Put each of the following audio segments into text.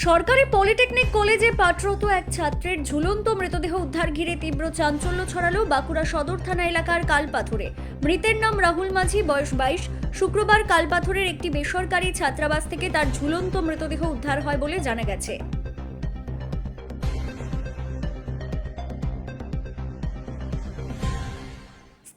সরকারি পলিটেকনিক কলেজে পাঠরত এক ছাত্রের ঝুলন্ত মৃতদেহ উদ্ধার ঘিরে তীব্র চাঞ্চল্য ছড়ালো বাঁকুড়া সদর থানা এলাকার কালপাথরে। মৃতের নাম রাহুল মাঝি, বয়স বাইশ। শুক্রবার কালপাথরের একটি বেসরকারি ছাত্রাবাস থেকে তার ঝুলন্ত মৃতদেহ উদ্ধার হয় বলে জানা গেছে।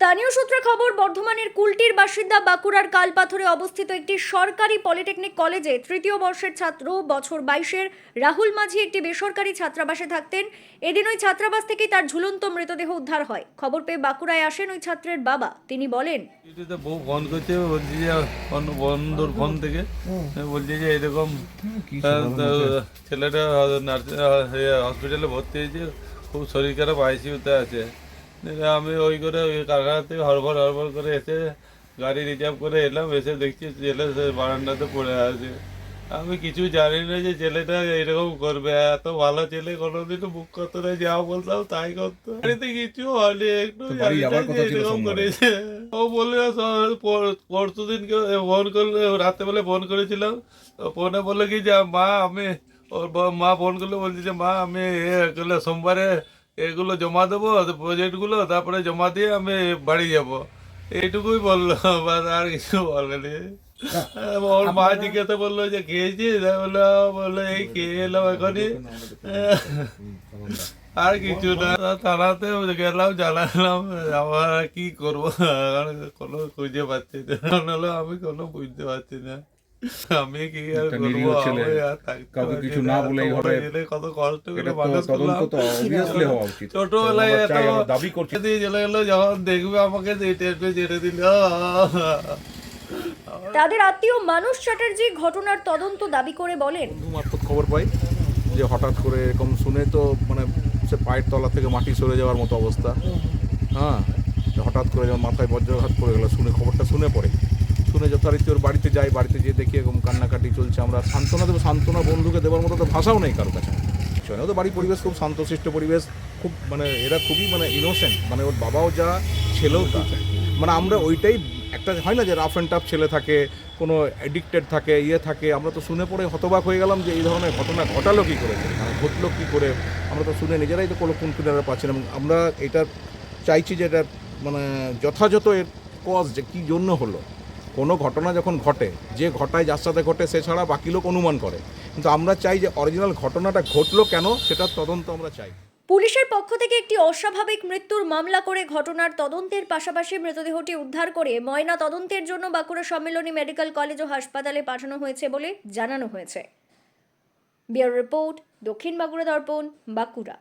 স্থানীয় সূত্রে খবর বর্ধমানের কুলটির বাসিন্দা বাঁকুড়ার কালপাথরে অবস্থিত একটি সরকারি পলিটেকনিক কলেজে তৃতীয় বর্ষের ছাত্র বছর বাইশের রাহুল মাঝি একটি বেসরকারি ছাত্রাবাসে থাকতেন। এদিন ওই ছাত্রাবাস থেকেই তার ঝুলন্ত মৃতদেহ উদ্ধার হয়। খবর পেয়ে বাঁকুড়ায় আসেন ওই ছাত্রের বাবা। তিনি বলেন ইউটিউবে বউ ফোন করছে বলছি যে অন্য বন্ধুর ফোন থেকে। বলছে যে এরকম ছেলেটা হসপিটালে ভর্তি হয়েছে খুব শরীর খারাপ আইসিউতে আছে। আমি ওই করে ওই কারখানা থেকে হড়বড় হড়বড় করে এসে গাড়ি রিজার্ভ করে এলাম এসে দেখছি ছেলে বারান্দাতে পড়ে আছে। আমি কিছু জানি না যে ছেলেটা এরকম করবে। এত ভালো ছেলে কোনোদিনও বুক করতো না যাও বলতাম তাই করতো। বাড়িতে কিছু হয়নি একটু যে এরকম করেছে। ও বলল পরশু দিনকে ফোন করলে রাত্রেবেলা ফোন করেছিলাম। ফোনে বলল কি যে মা আমি ওর মা ফোন করলে বলছি যে মা আমি এ করলে সোমবারে এগুলো জমা দেবো প্রজেক্টগুলো তারপরে জমা দিয়ে আমি বাড়ি যাব। এইটুকুই বলল বাস আর কিছু বলেনি ওর মা জিজ্ঞাসা বলল যে খেয়েছিস বলল বলল এই খেয়ে এলাম এখনই। আর কিছু না। থানাতে গেলাম জানালাম আমার কি করব? কোনো খুঁজে পাচ্ছি না। আমি কোনো বুঝতে পারছি না। আমি কি আর কাউকে কিছু না। বড় ঘরে- কত কষ্ট করে মানুষ তদন্ত তো অবভিয়াসলি হওয়া উচিত। ছোটবেলায় এত দাবি করছি। দিয়ে চলে গেলো যখন দেখবে আমাকে যে টেপে দিল। তাদের আত্মীয় মানুষ চ্যাটার্জি ঘটনার তদন্ত দাবি করে বলেন। মারফত খবর পাই যে হঠাৎ করে এরকম শুনে তো মানে সে পায়ের তলা থেকে মাটি সরে যাওয়ার মতো অবস্থা। হ্যাঁ হঠাৎ করে যেমন মাথায় বজ্রাঘাত পড়ে গেল শুনে খবরটা শুনে পড়ে। শুনে যথারীতি ওর বাড়িতে যাই, বাড়িতে গিয়ে দেখি এরকম কান্নাকাটি চলছে। আমরা সান্ত্বনা দেবো। সান্ত্বনা বন্ধুকে দেওয়ার মতো তো ভাষাও নেই কারও কাছে। শোনে তো বাড়ির পরিবেশ খুব শান্তশিষ্ট পরিবেশ, খুব মানে এরা খুবই মানে ইনোসেন্ট মানে ওর বাবাও যা, ছেলেও তা। মানে আমরা ওইটাই একটা হয় না যে রাফ অ্যান্ড টাফ ছেলে থাকে, কোনো অ্যাডিক্টেড থাকে ইয়ে থাকে। আমরা তো শুনে পড়ে হতবাক হয়ে গেলাম যে এই ধরনের ঘটনা ঘটালো কী করে? মানে ঘটলো কী করে? আমরা তো শুনে নিজেরাই তো কোনো কোন কিনারা পাচ্ছি না আমরা এটা চাইছি যে এটা মানে যথাযথ এর কজ যে কী জন্য হলো। কোনো ঘটনা যখন ঘটে, যে ঘটায় যার সাথে ঘটে সে ছাড়া বাকি লোক অনুমান করে। কিন্তু আমরা চাই যে অরিজিনাল ঘটনাটা ঘটলো কেন, সেটার তদন্ত আমরা চাই। পুলিশের পক্ষ থেকে একটি অস্বাভাবিক মৃত্যুর মামলা করে ঘটনার তদন্তের পাশাপাশি মৃতদেহটি উদ্ধার করে ময়না তদন্তের জন্য বাঁকুড়া সম্মেলনী মেডিকেল কলেজ ও হাসপাতালে পাঠানো হয়েছে বলে জানানো হয়েছে। বিয়ার রিপোর্ট, দক্ষিণ বাঁকুড়া দর্পণ, বাঁকুড়া।